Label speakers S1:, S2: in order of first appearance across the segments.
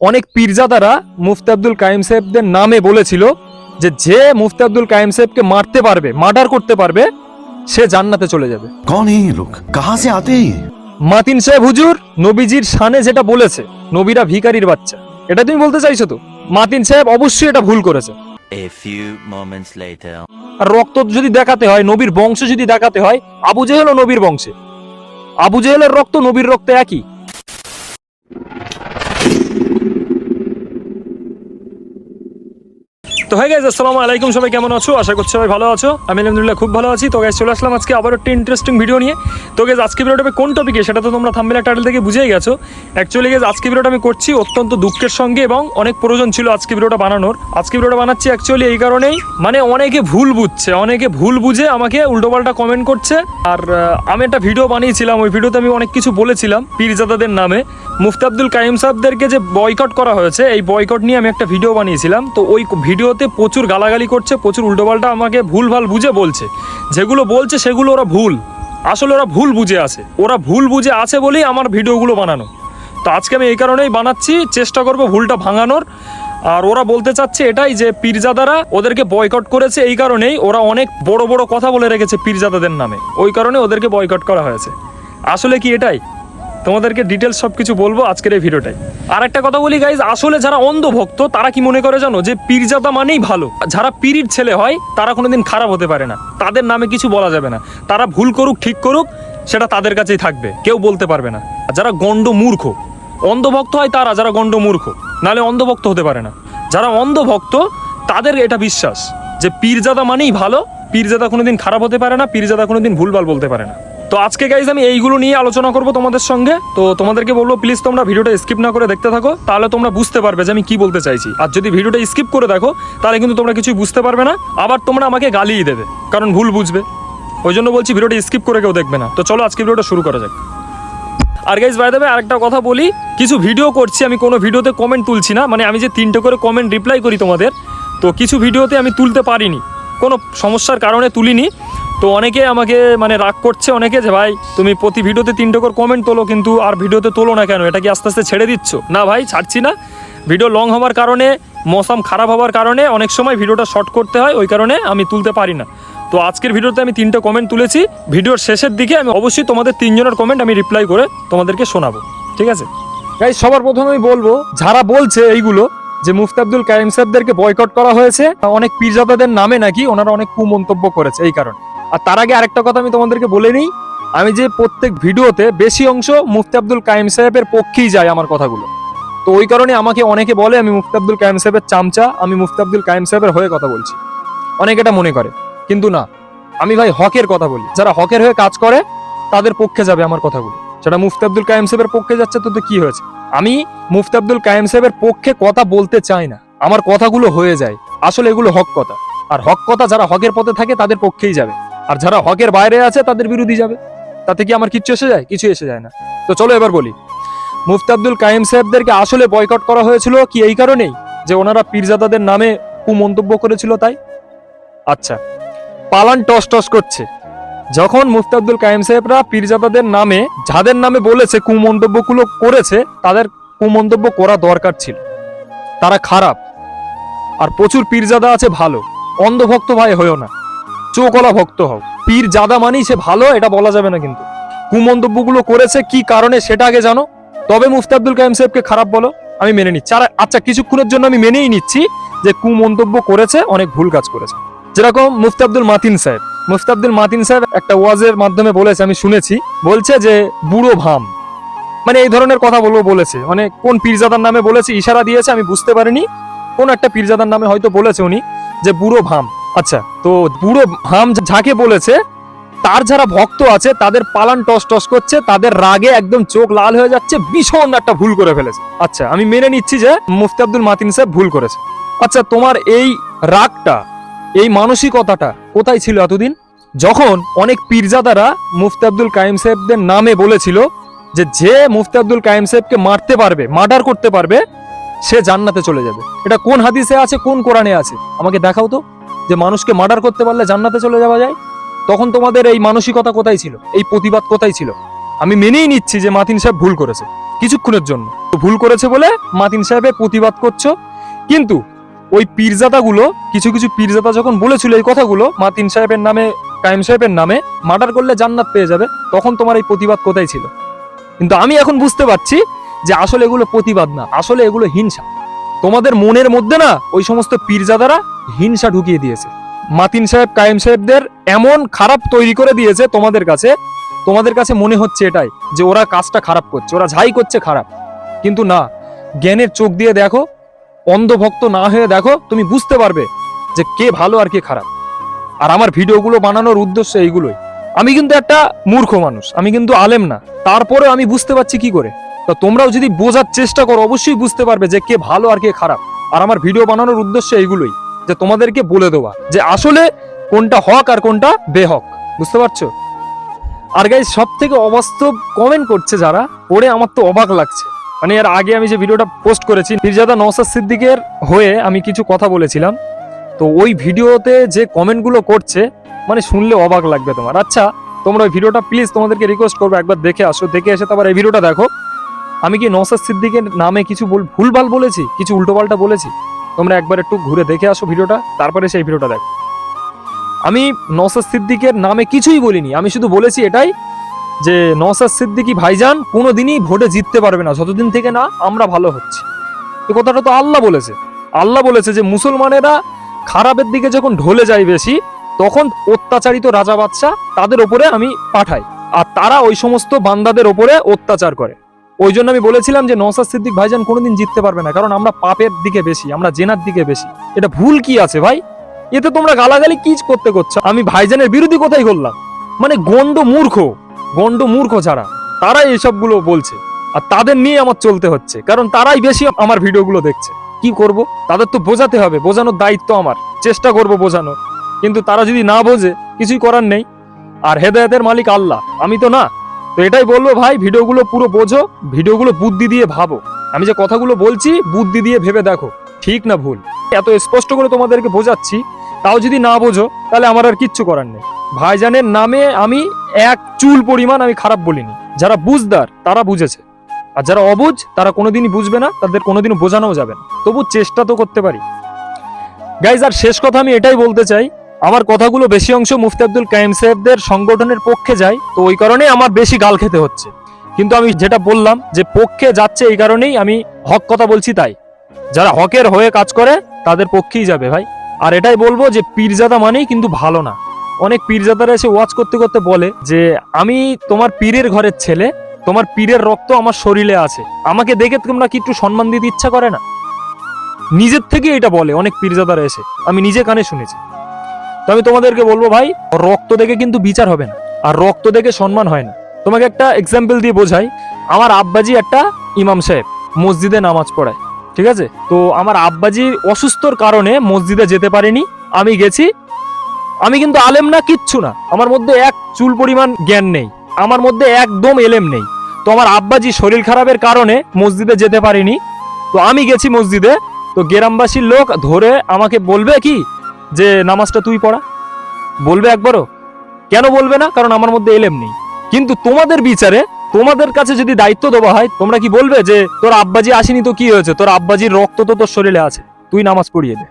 S1: অনেক পীরজাদারা মুফতি আব্দুল কাইম সাহেবদের নামে বলেছিল যে যে মুফতি আব্দুল কাইম সাহেবকে মারতে পারবে মার্ডার করতে পারবে সে জান্নাতে চলে যাবে।
S2: কোন এই লোক কাহা সে আতে
S1: মাতিন সাহেব হুজুর নবীজির শানে যেটা বলেছে নবীরা ভিকারির বাচ্চা। এটা তুমি বলতে চাইছো তো? মাতিন সাহেব অবশ্যই এটা ভুল করেছে।
S3: A few moments later.
S1: আর রক্ত যদি দেখাতে হয় নবীর বংশ যদি দেখাতে হয় আবু জেহেলও নবীর বংশে। আবু জেহেলের রক্ত নবীর রক্ত একই। তো হয়ে গেছে, আসসালামু আলাইকুম সবাই, কেমন আছো? আশা করছি সবাই ভালো আছো। আমি আলহামদুলিল্লাহ খুব ভালো আছি। তো গাইজ চলে আসলাম আজকে আবার একটা ইন্টারেস্টিং ভিডিও নিয়ে। তো গেজ আজকে ভিডিওটা কোন টপিকে সেটা তো তোমরা থাম্বেলা টাইটেল থেকে বুঝেই গেছো। অ্যাকচুয়ালি গেজ আজকে ভিডিওটা আমি করছি অত্যন্ত দুঃখের সঙ্গে এবং অনেক প্রয়োজন ছিল আজকে ভিডিওটা বানানোর। আজকে ভিডিওটা বানাচ্ছি অ্যাকচুয়ালি এই কারণেই মানে অনেকে ভুল বুঝছে, অনেকে ভুল বুঝে আমাকে উল্টোপাল্টা কমেন্ট করছে। আর আমি একটা ভিডিও বানিয়েছিলাম, ওই ভিডিওতে আমি অনেক কিছু বলেছিলাম পীরজাদাদের নামে। মুফতি আব্দুল কাইম সাহেবদেরকে যে বয়কট করা হয়েছে, এই বয়কট নিয়ে আমি একটা ভিডিও বানিয়েছিলাম। তো ওই ভিডিওতে প্রচুর গালাগালি করছে, প্রচুর উল্টোপাল্টা আমাকে ভুলভাল বুঝে বলছে। যেগুলো বলছে সেগুলো ওরা ভুল। আসলে ওরা ভুল বুঝে আছে। ওরা ভুল বুঝে আছে বলেই আমার ভিডিওগুলো বানানো। তো আজকে আমি এই কারণেই বানাচ্ছি, চেষ্টা করব ভুলটা ভাঙানোর। আর ওরা বলতে চাচ্ছে এটাই যে পীরজাদারা ওদেরকে বয়কট করেছে এই কারণেই ওরা অনেক বড় বড় কথা বলে রেখেছে পীরজাদাদের নামে। ওই কারণে ওদেরকে বয়কট করা হয়েছে। আসলে কি এটাই? তোমাদেরকে ডিটেলস সব কিছু বলব আজকের এই ভিডিওটাই আর একটা কথা বলি গাইজ আসলে যারা অন্ধভক্ত, তারা কি মনে করে জানো যে পীরজাদা মানেই ভালো? যারা পীরির ছেলে হয়, তারা কোনোদিন খারাপ হতে পারে না। তাদের নামে কিছু বলা যাবে না। তারা ভুল করুক, ঠিক করুক, সেটা তাদের কাছেই থাকবে। কেউ বলতে পারবে না। যারা গণ্ড মূর্খ, অন্ধভক্ত হয় তারা, যারা গণ্ড মূর্খ নালে অন্ধভক্ত হতে পারে না। যারা অন্ধভক্ত, তাদের এটা বিশ্বাস যে পীরজাদা মানেই ভালো, পীরজাদা কোনোদিন খারাপ হতে পারে না, পীরজাদা কোনোদিন ভুলভাল বলতে পারে না। তো আজকে গাইজ আমি এইগুলো নিয়ে আলোচনা করব তোমাদের সঙ্গে। তো তোমাদেরকে বলব প্লিজ তোমরা ভিডিওটা স্কিপ না করে দেখতে থাকো, তাহলে তোমরা বুঝতে পারবে যে আমি কি বলতে চাইছি। আর যদি ভিডিওটা স্কিপ করে দেখো, তাহলে কিন্তু তোমরা কিছুই বুঝতে পারবে না, আবার তোমরা আমাকে গালিয়ে দেবে, কারণ ভুল বুঝবে। ওই জন্য বলছি ভিডিওটা স্কিপ করে কেউ দেখবে না। তো চলো আজকে ভিডিওটা শুরু করা যাক। আর গাইজ বাই দেবে আরেকটা কথা বলি, কিছু ভিডিও করছি, আমি কোনো ভিডিওতে কমেন্ট তুলছি না মানে আমি যে তিনটে করে কমেন্ট রিপ্লাই করি তোমাদের, তো কিছু ভিডিওতে আমি তুলতে পারিনি। কোনো সমস্যার কারণে তুলিনি তো অনেকে আমাকে মানে রাগ করছে অনেকে যে, ভাই, তুমি প্রতি ভিডিওতে তিনটে করে কমেন্ট তোলো, কিন্তু আর ভিডিওতে তোলো না কেন? এটা কি আস্তে আস্তে ছেড়ে দিচ্ছ? না ভাই, ছাড়ছি না। ভিডিও লং হওয়ার কারণে, মৌসুম খারাপ হওয়ার কারণে অনেক সময় ভিডিওটা শর্ট করতে হয়, ওই কারণে আমি তুলতে পারি না। তো আজকের ভিডিওতে আমি তিনটে কমেন্ট তুলেছি। ভিডিওর শেষের দিকে আমি অবশ্যই তোমাদের তিনজনের কমেন্ট আমি রিপ্লাই করে তোমাদেরকে শোনাবো। ঠিক আছে? গাই সবার প্রথমে আমি বলব, যারা বলছে এইগুলো যে মুফতি আব্দুল কাইম সাহেবদেরকে বয়কট করা হয়েছে অনেক পীরজাদাদের নামে নাকি ওনারা অনেক কুমন্তব্য করেছে এই কারণে। আর তার আগে আরেকটা কথা আমি তোমাদেরকে বলে নিই। আমি যে প্রত্যেক ভিডিওতে বেশি অংশ মুফতি আব্দুল কাইম সাহেবের পক্ষেই যায় আমার কথাগুলো। তো ওই কারণে আমাকে অনেকে বলে, আমি মুফতি আব্দুল কাইম সাহেবের চামচা, আমি মুফতি আব্দুল কাইম সাহেবের হয়ে কথা বলছি। অনেকে এটা মনে করে, কিন্তু না। আমি ভাই হকের কথা বলি। যারা হকের হয়ে কাজ করে, তাদের পক্ষে যাবে আমার কথাগুলো। সেটা মুফতি আব্দুল কাইম সাহেবের পক্ষে যাচ্ছে, তো তো কি হয়েছে? আমি মুফতি আব্দুল কাইম সাহেবের পক্ষে কথা বলতে চাই না। আমার কথাগুলো হয়ে যায়। আসলে এগুলো হক কথা। আর হক কথা যারা হকের পথে থাকে, তাদের পক্ষেই যাবে। আর যারা হকের বাইরে আছে, তাদের বিরোধী যাবে। তাতে কি আমার কিচ্ছু এসে যায়? কিছু এসে যায় না। তো চলো এবার বলি। মুফতি আব্দুল কাইম সাহেবদেরকে আসলে বয়কট করা হয়েছিল কি এই কারণেই? যে ওনারা পীরজাদাদের নামে কুমন্তব্য করেছিল তাই? আচ্ছা পালান টস টস করছে। যখন মুফতি আব্দুল কাইম সাহেবরা পীরজাদাদের নামে, যাদের নামে বলেছে কুমন্তব্যগুলো করেছে, তাদের কুমন্তব্য করা দরকার ছিল। তারা খারাপ। আর প্রচুর পীরজাদা আছে ভালো। অন্ধভক্ত ভাই হয়েও না। চোখলা ভক্ত হও। পীর জাদা মানেই সে ভালো, এটা বলা যাবে না কিন্তু। কুমন্তব্যগুলো করেছে, কি কারণে সেটা আগে জানো? তবে মুফতি আব্দুল কাইম সাহেবকে খারাপ বলো, আমি মেনে নিচ্ছি। আর আচ্ছা কিছুক্ষণের জন্য আমি মেনেই নিচ্ছি যে কুমন্তব্য করেছে, অনেক ভুল কাজ করেছে। যেরকম মুফতি আব্দুল মাতিন সাহেব। মুফতি আব্দুল মাতিন সাহেব একটা ওয়াজের মাধ্যমে বলেছে, আমি শুনেছি, বলছে যে, বুড়ো ভাম। মানে এই ধরনের কথা বলব বলেছে। মানে কোন পীরজাদার নামে বলেছে, ইশারা দিয়েছে, আমি বুঝতে পারিনি। কোন একটা পীরজাদার নামে হয়তো বলেছে উনি যে, বুড়ো ভাম। আচ্ছা তো বুড়ো হাম ঝাঁকে বলেছে, তার যারা ভক্ত আছে, তাদের পালান টস টস করছে, তাদের রাগে একদম চোখ লাল হয়ে যাচ্ছে, ভীষণ একটা ভুল করে ফেলেছে। আচ্ছা আমি মেনে নিচ্ছি যে মুফতি আব্দুল মাতিন সাহেব ভুল করেছে। আচ্ছা তোমার এই রাগটা, এই মানসিকতাটা কোথায় ছিল এতদিন? যখন অনেক পীরজাদারা মুফতি আব্দুল কাইম সাহেবদের নামে বলেছিল যে যে মুফতি আব্দুল কাইম সাহেবকে মারতে পারবে, মার্ডার করতে পারবে, সে জান্নাতে চলে যাবে। এটা কোন হাদিসে আছে, কোন কোরআনে আছে? আমাকে দেখাও তো। যে মানুষকে মার্ডার করতে পারলে জান্নাতে চলে যাওয়া যায়? তখন তোমাদের এই মানসিকতা কোথায় ছিল? এই প্রতিবাদ কোথায় ছিল? আমি মেনেই নিচ্ছি যে মাতিন সাহেব ভুল করেছে, কিছুক্ষণের জন্য। ভুল করেছে বলে মাতিন সাহেবের প্রতিবাদ করছ? কিন্তু ওই পীরজাদাগুলো, কিছু কিছু পীরজাদা যখন বলেছিল এই কথাগুলো, মাতিন সাহেবের নামে, কায়েম সাহেবের নামে, মার্ডার করলে জান্নাত পেয়ে যাবে, তখন তোমার এই প্রতিবাদ কোথায় ছিল? কিন্তু আমি এখন বুঝতে পারছি যে আসলে এগুলো প্রতিবাদ না, আসলে এগুলো হিংসা। তোমাদের মনের মধ্যে না ওই সমস্ত পীরজাদারা হিংসা ঢুকিয়ে দিয়েছে। মাতিন সাহেব, কায়েম সাহেবদের এমন খারাপ তৈরি করে দিয়েছে তোমাদের কাছে তোমাদের কাছে মনে হচ্ছে এটাই যে ওরা কাজটা খারাপ করছে, ওরা যাই করছে খারাপ। কিন্তু না, জ্ঞানের চোখ দিয়ে দেখো, অন্ধভক্ত না হয়ে দেখো, তুমি বুঝতে পারবে যে কে ভালো আর কে খারাপ। আর আমার ভিডিওগুলো বানানোর উদ্দেশ্য এইগুলোই। আমি কিন্তু একটা মূর্খ মানুষ, আমি কিন্তু আলেম না তারপরে আমি বুঝতে পারছি কি করে। তো তোমরাও যদি বোঝার চেষ্টা করো, অবশ্যই বুঝতে পারবে যে কে ভালো আর কে খারাপ। আর আমার ভিডিও বানানোর উদ্দেশ্য এইগুলোই, যে তোমাদেরকে বলে দেওয়া, যে আসলে কোনটা হক আর কোনটা বেহক। বুঝতে পারছ? আর গাইজ সব থেকে অবাস্তব কমেন্ট করছে যারা, পড়ে আমার তো অবাক লাগছে। মানে এর আগে আমি যে ভিডিওটা পোস্ট করেছি, মির্জাদা নওসাদ সিদ্দিকের হয়ে আমি কিছু কথা বলেছিলাম। তো ওই ভিডিওতে যে কমেন্টগুলো করছে মানে শুনলে অবাক লাগবে তোমার। আচ্ছা তোমরা ওই ভিডিওটা প্লিজ তোমাদেরকে রিকোয়েস্ট করব, একবার দেখে আসো। দেখে এসে তারপর এই ভিডিওটা দেখো। আমি কি নওসাদ সিদ্দিকের নামে কিছু বল ভুলভাল বলেছি? কিছু উল্টোপাল্টা বলেছি? তোমরা একবার একটু ঘুরে দেখে আসো ভিডিওটা, তারপরে সেই ভিডিওটা দেখো। আমি নওসাদ সিদ্দিকের নামে কিছুই বলিনি। আমি শুধু বলেছি এটাই যে নওসাদ সিদ্দিকি ভাইজান কোনোদিনই ভোটে জিততে পারবে না, যতদিন থেকে না আমরা ভালো হচ্ছি। এই কথাটা তো আল্লাহ বলেছে। আল্লাহ বলেছে যে, মুসলমানেরা খারাপের দিকে যখন ঢলে যায় বেশি, তখন অত্যাচারিত রাজা বাদশাহ তাদের ওপরে আমি পাঠাই। আর তারা ওই সমস্ত বান্দাদের ওপরে অত্যাচার করে। ওই জন্য আমি বলেছিলাম যে নওসাদ সিদ্দিক ভাইজান কোনোদিন জিততে পারবে না, কারণ আমরা পাপের দিকে বেশি, আমরা জেনার দিকে বেশি। এটা ভুল কি আছে ভাই? এতে তোমরা গালাগালি কি করতে করছ? আমি ভাইজানের বিরোধী কোথায় করলাম মানে গন্ড মূর্খ গন্ড মূর্খ যারা, তারাই এসবগুলো বলছে। আর তাদের নিয়ে আমার চলতে হচ্ছে, কারণ তারাই বেশি আমার ভিডিওগুলো দেখছে। কি করব? তাদের তো বোঝাতে হবে, বোঝানোর দায়িত্ব আমার। চেষ্টা করব বোঝানোর। কিন্তু তারা যদি না বোঝে, কিছুই করার নেই। আর হেদায়তের মালিক আল্লাহ। আমি তো না তো এটাই বলব ভাই, ভিডিওগুলো পুরো বোঝো, ভিডিওগুলো বুদ্ধি দিয়ে ভাবো। আমি যে কথাগুলো বলছি, বুদ্ধি দিয়ে ভেবে দেখো। ঠিক না ভুল? এত স্পষ্ট করে তোমাদেরকে বোঝাচ্ছি, তাও যদি না বোঝো, তাহলে আমার আর কিচ্ছু করার নেই। ভাইজানের নামে আমি এক চুল পরিমাণ আমি খারাপ বলিনি। যারা বুঝদার, তারা বুঝেছে। আর যারা অবুঝ, তারা কোনোদিনই বুঝবে না, তাদের কোনোদিনও বোঝানোও যাবে না। তবু চেষ্টা তো করতে পারি। গাইজ আর শেষ কথা আমি এটাই বলতে চাই আমার কথাগুলো বেশি অংশ মুফতি আব্দুল কাইম সাহেবদের সংগঠনের পক্ষে যায়, তো ওই কারণে আমার বেশি গাল খেতে হচ্ছে। কিন্তু আমি যেটা বললাম যে পক্ষে যাচ্ছে এই কারণেই আমি হক কথা বলছি তাই। যারা হকের হয়ে কাজ করে, তাদের পক্ষেই যাবে ভাই। আর এটাই বলব যে পীরজাদা মানেই কিন্তু ভালো না। অনেক পীরজাদারা এসে ওয়াচ করতে করতে বলে যে, আমি তোমার পীরের ঘরের ছেলে, তোমার পীরের রক্ত আমার শরীরে আছে। আমাকে দেখে তোমরা কি একটু সম্মান দিতে ইচ্ছা করে না? নিজের থেকে এটা বলে অনেক পীরজাদারা এসে। আমি নিজে কানে শুনেছি। তো আমি তোমাদেরকে বলব ভাই, রক্ত দেখে কিন্তু বিচার হবে না, আর রক্ত দেখে সম্মান হয় না। তোমাকে একটা এক্সাম্পল দিয়ে বোঝাই, আমার আব্বাজি একটা ইমাম সাহেব, মসজিদে নামাজ পড়ায়, ঠিক আছে? তো আমার আব্বাজি অসুস্থর কারণে মসজিদে যেতে পারেনি, আমি গেছি, আমি কিন্তু আলেম না, কিচ্ছু না, আমার মধ্যে এক চুল পরিমাণ জ্ঞান নেই, আমার মধ্যে একদম এলেম নেই। তো আমার আব্বাজি শরীর খারাপের কারণে মসজিদে যেতে পারিনি, তো আমি গেছি মসজিদে, তো গ্রামবাসীর লোক ধরে আমাকে বলবে কি যে নামাজটা তুই পড়া? বলবে একবারও? কেন বলবে না? কারণ আমার মধ্যে এলেম নেই। কিন্তু তোমাদের বিচারে, তোমাদের কাছে যদি দায়িত্ব দেওয়া হয়, তোমরা কি বলবে যে, তোর আব্বাজি আসেনি তো কি হয়েছে? তোর আব্বাজির রক্ত তো তোর শরীরে আছে। তুই নামাজ পড়িয়ে দে।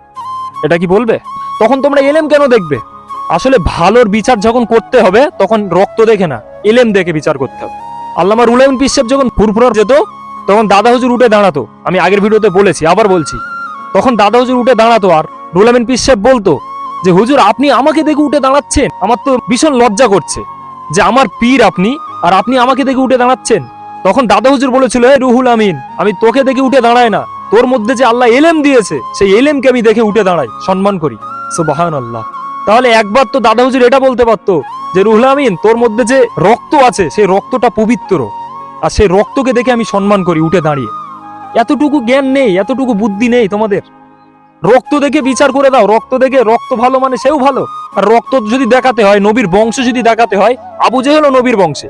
S1: এটা কি বলবে? তখন তোমরা এলেম কেন দেখবে? আসলে ভালোর বিচার যখন করতে হবে, তখন রক্ত দেখে না, এলেম দেখে বিচার করতে হবে। আল্লামা রুলাইন পিসেব যখন ফুরফুরার যেত, তখন দাদা হুজুর উঠে দাঁড়াতো। আমি আগের ভিডিওতে বলেছি, আবার বলছি। তখন দাদা হুজুর উঠে দাঁড়াতো আর রুলামিন পিসেব বলতো যে, হুজুর, আপনি আমাকে দেখে উঠে দাঁড়াচ্ছেন। আমার তো ভীষণ লজ্জা করছে যে, আমার পীর আপনি আর আপনি আমাকে দেখে উঠে দাঁড়াচ্ছেন। তখন দাদা হুজুর বলেছিল রুহুল আমিন, আমি তোকে দেখে উঠে দাঁড়াই না। তোর মধ্যে যে আল্লাহ এলেম দিয়েছে, সেই এলেমকে আমি দেখে উঠে দাঁড়াই। সম্মান করি। সুবাহান আল্লাহ তাহলে একবার তো দাদা হুজুর এটা বলতে পারতো যে, রুহুল আমিন, তোর মধ্যে যে রক্ত আছে, সেই রক্তটা পবিত্র। আর সেই রক্তকে দেখে আমি সম্মান করি, উঠে দাঁড়িয়ে। এতটুকু জ্ঞান নেই, এতটুকু বুদ্ধি নেই তোমাদের? রক্ত দেখে বিচার করে দাও। রক্ত দেখে রক্ত ভালো মানে সেও ভালো। আর রক্ত যদি দেখাতে হয়, নবীর বংশ যদি দেখাতে হয়, আবু জেহেলও নবীর বংশে।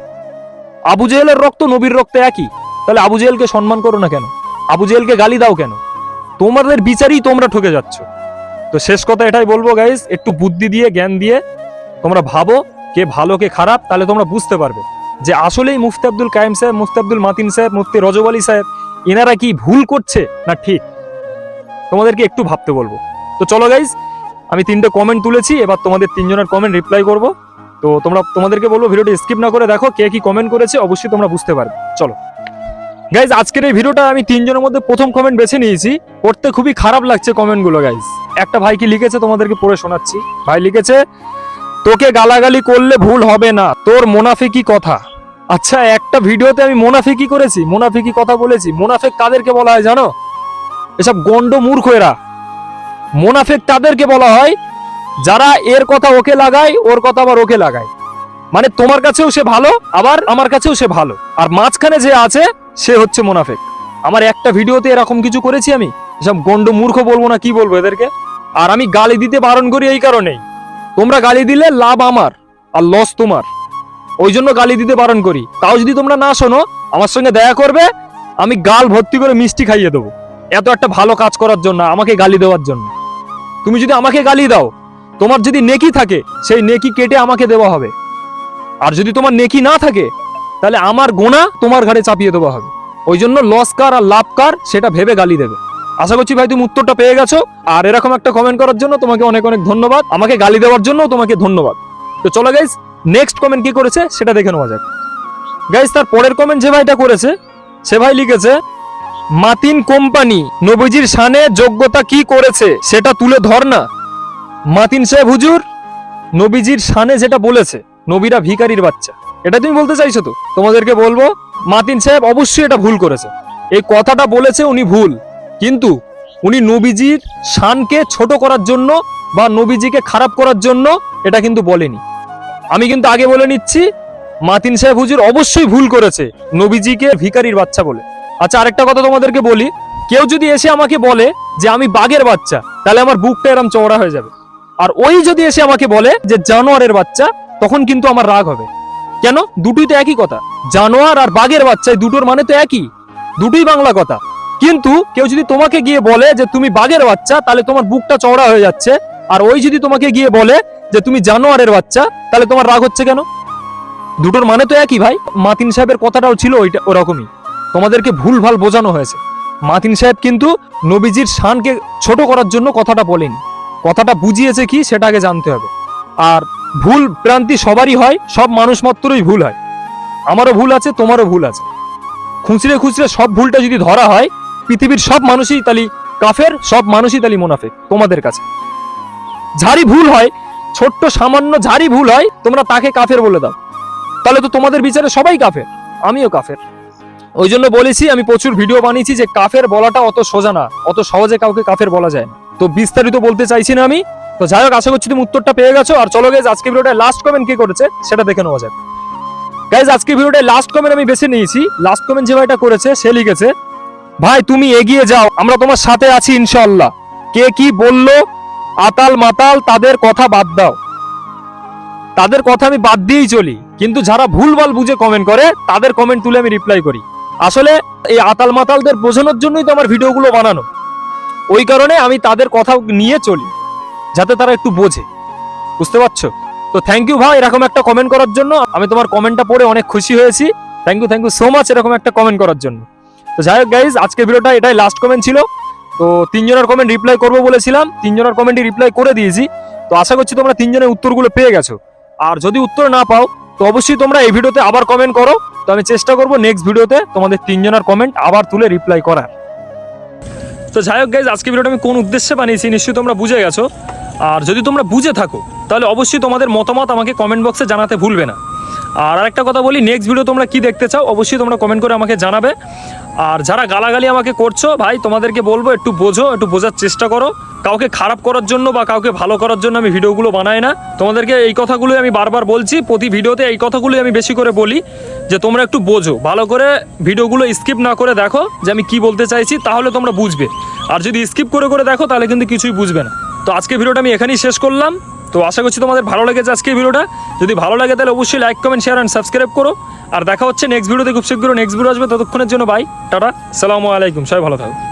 S1: আবু জেহেলের রক্ত নবীর রক্ত একই। তাহলে আবু জেহেলকে সম্মান করো না কেন? আবু জেহেলকে গালি দাও কেন? তোমাদের বিচারই তোমরা ঠকে যাচ্ছ। তো শেষ কথা এটাই বলব গাইস একটু বুদ্ধি দিয়ে, জ্ঞান দিয়ে তোমরা ভাবো, কে ভালো, কে খারাপ, তাহলে তোমরা বুঝতে পারবে। যে আসলেই মুফতি আব্দুল কায়েম সাহেব, মুফতি আব্দুল মাতিন সাহেব, মুফতি রজব আলী সাহেব, এনারা কি ভুল করছে না ঠিক? তোমাদেরকে একটু ভাবতে বলব। তো চলো গাইজ আমি তিনটে কমেন্ট তুলেছি, এবার তোমাদের তিনজনের কমেন্ট রিপ্লাই করব। তো তোমরা, তোমাদেরকে বলব ভিডিওটি স্কিপ না করে দেখো কে কি কমেন্ট করেছে, অবশ্যই তোমরা বুঝতে পারবে। চলো। গাইজ আজকের এই ভিডিওটা আমি তিনজনের মধ্যে প্রথম কমেন্ট বেছে নিয়েছি। পড়তে খুবই খারাপ লাগছে কমেন্টগুলো গাইজ একটা ভাই কি লিখেছে তোমাদেরকে পড়ে শোনাচ্ছি। ভাই লিখেছে, তোকে গালাগালি করলে ভুল হবে না, তোর মোনাফিকি কথা? আচ্ছা একটা ভিডিওতে আমি মোনাফিকি করেছি? মোনাফিকি কথা বলেছি? মোনাফেক কাদেরকে বলা হয় জানো? এসব গন্ড মূর্খ এরা মোনাফেক তাদেরকে বলা হয়, যারা এর কথা ওকে লাগায়, ওর কথা আবার ওকে লাগায়। মানে তোমার কাছেও সে ভালো, আবার আমার কাছেও সে ভালো। আর মাঝখানে যে আছে, সে হচ্ছে মোনাফেক। আমার একটা ভিডিওতে এরকম কিছু করেছি আমি? এসব গন্ড মূর্খ বলব না, কি বলব এদেরকে? আর আমি গালি দিতে বারণ করি এই কারণেই। তোমরা গালি দিলে লাভ আমার, আর লস তোমার। ওই জন্য গালি দিতে বারণ করি। তাও যদি তোমরা না শোনো, আমার সঙ্গে দেখা করবে, আমি গাল ভর্তি করে মিষ্টি খাইয়ে দেবো। এত একটা ভালো কাজ করার জন্য, আমাকে গালি দেওয়ার জন্য। তুমি যদি আমাকে গালি দাও, তোমার যদি নেকি থাকে, সেই নেকি কেটে আমাকে দেওয়া হবে। আর যদি তোমার নেকি না থাকে, তাহলে আমার গোনা তোমার ঘাড়ে চাপিয়ে দেওয়া হবে। ওই জন্য লস কার আর লাভ কার, সেটা ভেবে গালি দেবে। আশা করছি ভাই তুমি উত্তরটা পেয়ে গেছো, আর এরকম একটা কমেন্ট করার জন্য তোমাকে অনেক অনেক ধন্যবাদ। আমাকে গালি দেওয়ার জন্য তোমাকে ধন্যবাদ। তো চলো গাইজ নেক্সট কমেন্ট কি করেছে, সেটা দেখে নেওয়া যাক। গাইজ তার পরের কমেন্ট যে ভাইটা করেছে, সে ভাই লিখেছে মাতিন কোম্পানি নবীজির শানে যোগ্যতা কি করেছে সেটা তুলে ধর না। মাতিন সাহেব, হুজুর, নবীজির শানে যেটা বলেছে, নবীরা ভিখারির বাচ্চা। এটা তুমি বলতে চাইছো তো? তোমাদেরকে বলব, মাতিন সাহেব অবশ্যই এটা ভুল করেছে। এই কথাটা বলেছে উনি ভুল। কিন্তু উনি নবীজির শানকে ছোট করার জন্য বা নবীজিকে খারাপ করার জন্য এটা কিন্তু বলেনি। আমি কিন্তু আগে বলে নিচ্ছি, মাতিন সাহেব, হুজুর অবশ্যই ভুল করেছে নবীজিকে ভিখারির বাচ্চা বলে। আচ্ছা আরেকটা কথা তোমাদেরকে বলি। কেউ যদি এসে আমাকে বলে যে আমি বাঘের বাচ্চা, তাহলে আমার বুকটা এরম চওড়া হয়ে যাবে। আর ওই যদি এসে আমাকে বলে যে জানোয়ারের বাচ্চা, তখন কিন্তু আমার রাগ হবে। কেন? দুটোই তো একই কথা। জানোয়ার আর বাঘের বাচ্চা দুটোর মানে তো একই। দুটোই বাংলা কথা। কিন্তু কেউ যদি তোমাকে গিয়ে বলে যে তুমি বাঘের বাচ্চা, তাহলে তোমার বুকটা চওড়া হয়ে যাচ্ছে। আর ওই যদি তোমাকে গিয়ে বলে যে তুমি জানোয়ারের বাচ্চা, তাহলে তোমার রাগ হচ্ছে কেন? দুটোর মানে তো একই ভাই। মাতিন সাহেবের কথাটাও ছিল ওইটা ওরকমই। তোমাদেরকে ভুল ভালো বোঝানো হয়েছে। মাতিন সাহেব কিন্তু নবীজির শানকে ছোট করার জন্য কথাটা বলেনি। কথাটা বুঝিয়েছে কি, সেটা আগে জানতে হবে। আর ভুল প্রান্তি সবারই হয়, সব মানুষ মাত্রই ভুল হয়। আমারও ভুল আছে, তোমারও ভুল আছে। খুচরে খুচরে সব ভুলটা যদি ধরা হয়, পৃথিবীর সব মানুষই তালি কাফের, সব মানুষই তালি মোনাফেক, তোমাদের কাছে। যারই ভুল হয়, ছোট্ট সামান্য যারই ভুল হয়, তোমরা তাকে কাফের বলে দাও। তাহলে তো তোমাদের বিচারে সবাই কাফের, আমিও কাফের। ওই জন্য বলেছি, আমি প্রচুর ভিডিও বানিয়েছি যে কাফের বলাটা অত সোজা না, অত সহজে কাউকে কাফের বলা যায় তো বিস্তারিত বলতে চাইছি না আমি। তো যাই হোক, আশা করছি তুমি উত্তরটা পেয়ে গেছো। আর চলো গেজ আজকে ভিডিওটা লাস্ট কমেন্ট কি করেছে, সেটা দেখে নেওয়া যাক। গাইজ আজকে ভিডিওটা লাস্ট কমেন্ট আমি বেছে নিয়েছি। লাস্ট কমেন্ট যে ভাইটা করেছে, সে লিখেছে, ভাই, তুমি এগিয়ে যাও, আমরা তোমার সাথে আছি ইনশাল্লাহ কে কি বলল, আতাল মাতাল, তাদের কথা বাদ দাও। তাদের কথা আমি বাদ দিয়েই চলি। কিন্তু যারা ভুলভাল বুঝে কমেন্ট করে, তাদের কমেন্ট তুলে আমি রিপ্লাই করি। আসলে এই আতাল মাতালদের বোঝানোর জন্যই তো আমার ভিডিওগুলো বানানো। ওই কারণে আমি তাদের কথা নিয়ে চলি, যাতে তারা একটু বোঝে। বুঝতে পারছ? তো থ্যাংক ইউ ভাই, এরকম একটা কমেন্ট করার জন্য। আমি তোমার কমেন্টটা পড়ে অনেক খুশি হয়েছি। Thank you thank you so much এরকম একটা কমেন্ট করার জন্য। তো যাই হোক গাইজ আজকে ভিডিওটা এটাই লাস্ট কমেন্ট ছিল। তো তিনজনের কমেন্ট রিপ্লাই করব বলেছিলাম। তিনজনের কমেন্টই রিপ্লাই করে দিয়েছি। তো আশা করছি তোমরা তিনজনের উত্তরগুলো পেয়ে গেছো। আর যদি উত্তর না পাও, তো অবশ্যই তোমরা এই ভিডিওতে আবার কমেন্ট করো। তো আমি চেষ্টা করব নেক্সট ভিডিওতে তোমাদের তিনজনের কমেন্ট আবার তুলে রিপ্লাই করার। তো যাই হোক গাইজ আজকে ভিডিওটা আমি কোন উদ্দেশ্যে বানিয়েছি নিশ্চয়ই তোমরা বুঝে গেছো। আর যদি তোমরা বুঝে থাকো, তাহলে অবশ্যই তোমাদের মতামত আমাকে কমেন্ট বক্সে জানাতে ভুলবে না। আর আরেকটা কথা বলি নেক্সট ভিডিও তোমরা কি দেখতে চাও অবশ্যই তোমরা কমেন্ট করে আমাকে জানাবে। আর যারা গালাগালি আমাকে করছ, ভাই, তোমাদেরকে বলব, একটু বোঝো, একটু বোঝার চেষ্টা করো। কাউকে খারাপ করার জন্য বা কাউকে ভালো করার জন্য আমি ভিডিওগুলো বানাই না। তোমাদেরকে এই কথাগুলোই আমি বারবার বলছি, প্রতি ভিডিওতে এই কথাগুলোই আমি বেশি করে বলি, যে তোমরা একটু বোঝো। ভালো করে ভিডিওগুলো স্কিপ না করে দেখো যে আমি কি বলতে চাইছি, তাহলে তোমরা বুঝবে। আর যদি স্কিপ করে করে দেখো, তাহলে কিন্তু কিছুই বুঝবে না। তো আজকে ভিডিওটা আমি এখানেই শেষ করলাম। তো আশা করছি তোমাদের ভালো লেগেছে আজকে ভিডিওটা। যদি ভালো লাগে তাহলে অবশ্যই like comment share and subscribe করো। আর দেখা হচ্ছে নেক্সট ভিডিওতে, খুব শীঘ্র নেক্সট ভিডিও আসবে। ততক্ষণের জন্য বাই টাটা, সালামু আলাইকুম, সবাই ভালো থাকো।